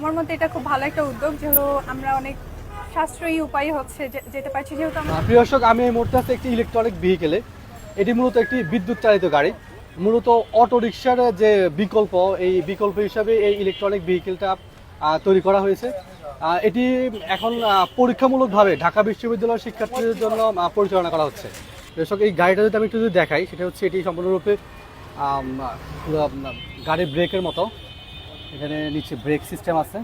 আমার মতে এটা খুব ভালো একটা উদ্যোগ, যেহেতু আমরা অনেক সাশ্রয়ী উপায় হচ্ছে যেতে পারছি। যেহেতু আমরা প্রিয় দর্শক, আমি এই মুহূর্তে আছি একটি ইলেকট্রনিক ভেহিকেলে এটি মূলত একটি বিদ্যুৎ চালিত গাড়ি। মূলত অটো রিক্সার যে বিকল্প, এই বিকল্প হিসাবে এই ইলেকট্রনিক ভেহিকেলটা তৈরি করা হয়েছে। এটি এখন পরীক্ষামূলকভাবে ঢাকা বিশ্ববিদ্যালয়ের শিক্ষার্থীদের জন্য পরিচালনা করা হচ্ছে। দর্শক, এই গাড়িটা যদি আমি একটু যদি দেখাই, সেটা হচ্ছে এটি সম্পূর্ণরূপে গাড়ির ব্রেকের মতো। এখানে নিচে ব্রেক সিস্টেম আছে।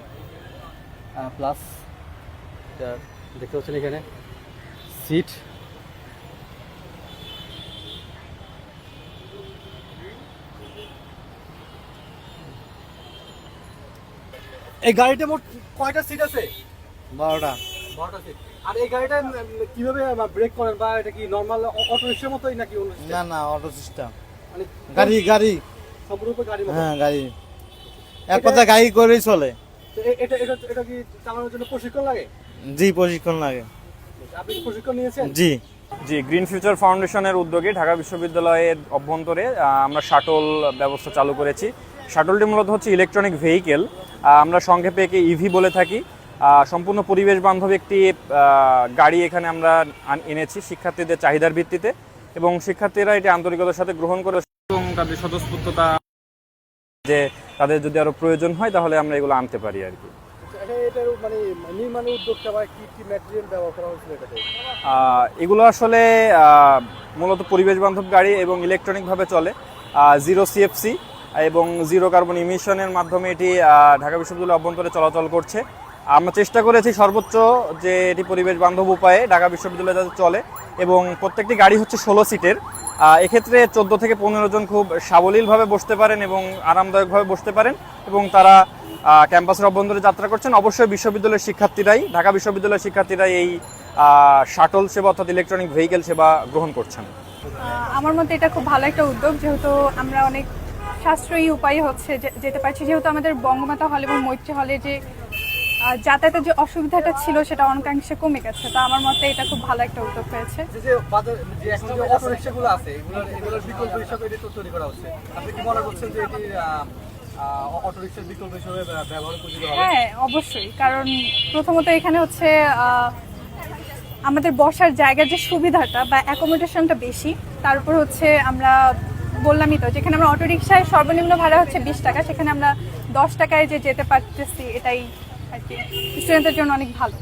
প্লাস দেখতে পাচ্ছেন এখানে সিট এই গাড়িটা মোট কয়টা সিট আছে? বারোটা। বারোটা সিট আর এই গাড়িটা কীভাবে ব্রেক করেন বা এটা কি নর্মাল অটো রিক্সার মতোই নাকি? না না অটো সিস্টেম মানে গাড়ি গাড়ি। সম্পূর্ণ গাড়ি হ্যাঁ গাড়ি। এক কথা গাড়ি করেই চলে। এটা এটা এটা কি চালানোর জন্য প্রশিক্ষণ লাগে? জি প্রশিক্ষণ লাগে। আপনি প্রশিক্ষণ নিয়েছেন? জি। জি গ্রিন ফিউচার ফাউন্ডেশনের উদ্যোগে ঢাকা বিশ্ববিদ্যালয়ের অভ্যন্তরে আমরা শাটল ব্যবস্থা চালু করেছি। শাটলটি মূলত হচ্ছে ইলেকট্রনিক ভেহিকেল। আমরা সংক্ষেপে একে ইভি বলে থাকি। সম্পূর্ণ পরিবেশ বান্ধব একটি গাড়ি এখানে আমরা এনেছি শিক্ষার্থীদের চাহিদার ভিত্তিতে। এবং শিক্ষার্থীরা এটি আন্তরিকতার সাথে গ্রহণ করে এবং তাদের স্বতঃস্ফূর্ততা যে তাদের যদি আরও প্রয়োজন হয় তাহলে আমরা এগুলো আনতে পারি আর কি। এটার মানে এগুলো আসলে মূলত পরিবেশ বান্ধব গাড়ি এবং ইলেকট্রনিকভাবে চলে জিরো সিএফসি এবং জিরো কার্বন ইমিশনের মাধ্যমে এটি ঢাকা বিশ্ববিদ্যালয়ের অভ্যন্তরে চলাচল করছে। আমরা চেষ্টা করেছি সর্বোচ্চ যে এটি পরিবেশ বান্ধব উপায়ে ঢাকা বিশ্ববিদ্যালয়ে যাতে চলে এবং প্রত্যেকটি গাড়ি হচ্ছে ষোলো সিটের। এক্ষেত্রে চোদ্দ থেকে পনেরো জন খুব সাবলীলভাবে বসতে পারেন এবং আরামদায়কভাবে বসতে পারেন এবং তারা ক্যাম্পাসের অভ্যন্তরে যাত্রা করছেন। অবশ্যই বিশ্ববিদ্যালয়ের শিক্ষার্থীরাই, ঢাকা বিশ্ববিদ্যালয়ের শিক্ষার্থীরাই এই শাটল সেবা অর্থাৎ ইলেকট্রনিক ভেহিকেল সেবা গ্রহণ করছেন। আমার মতে এটা খুব ভালো একটা উদ্যোগ, যেহেতু আমরা অনেক সাশ্রয়ী উপায় হচ্ছে যেতে পারছি। যেহেতু আমাদের বঙ্গমাতা হল এবং মৈত্রী হলে যে যাতায়াতের যে অসুবিধাটা ছিল সেটা অনেকাংশে কমে গেছে। তো আমার মতে এটা খুব ভালো একটা উদ্যোগ হয়েছে। তৈরি হ্যাঁ অবশ্যই। কারণ প্রথমত এখানে হচ্ছে আমাদের বসার জায়গার যে সুবিধাটা বা অ্যাকোমোডেশনটা বেশি তারপর হচ্ছে আমরা বললামই তো যেখানে আমরা অটো রিক্সায় সর্বনিম্ন ভাড়া হচ্ছে বিশ টাকা সেখানে আমরা দশ টাকায় যে যেতে পারতেছি এটাই আর স্টুডেন্টদের জন্য অনেক ভালো।